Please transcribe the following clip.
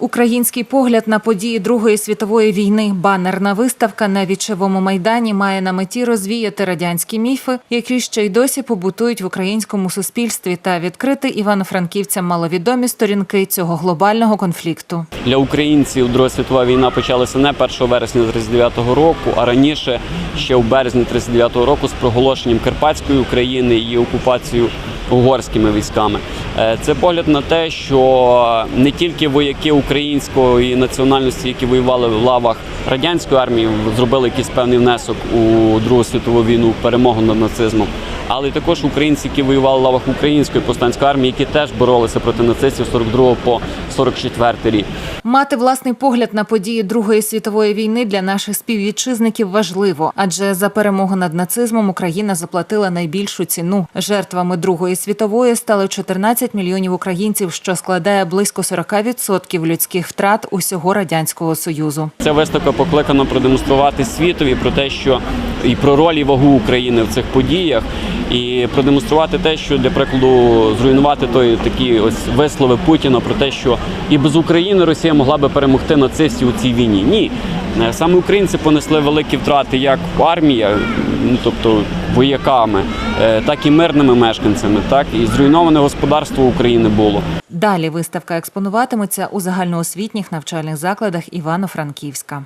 Український погляд на події Другої світової війни. Банерна виставка на вічовому майдані має на меті розвіяти радянські міфи, які ще й досі побутують в українському суспільстві, та відкрити івано-франківцям маловідомі сторінки цього глобального конфлікту. Для українців Друга світова війна почалася не 1 вересня 39-го року, а раніше ще в березні 39-го року з проголошенням Карпатської України і окупацією угорськими військами. Е, Це погляд на те, що не тільки вояки української національності, які воювали в лавах радянської армії, зробили якийсь певний внесок у Другу світову війну перемогу над нацизмом, але й також українці, які воювали в лавах української повстанської армії, які теж боролися проти нацистів з 42 по 44 рік. Мати власний погляд на події Другої світової війни для наших співвітчизників важливо, адже за перемогу над нацизмом Україна заплатила найбільшу ціну. Жертвами Другої світової стали 14 мільйонів українців, що складає близько 40% людських втрат усього радянського союзу. Ця виставка покликана продемонструвати світові про те, що і про роль і вагу України в цих подіях, і продемонструвати те, що для прикладу зруйнувати той такі ось вислови Путіна про те, що і без України Росія могла би перемогти нацистів у цій війні. Ні, Е, саме українці понесли великі втрати як армія, ну тобто вояками, е, так і мирними мешканцями, так і зруйноване господарство України було. Далі виставка експонуватиметься у загальноосвітніх навчальних закладах Івано-Франківська.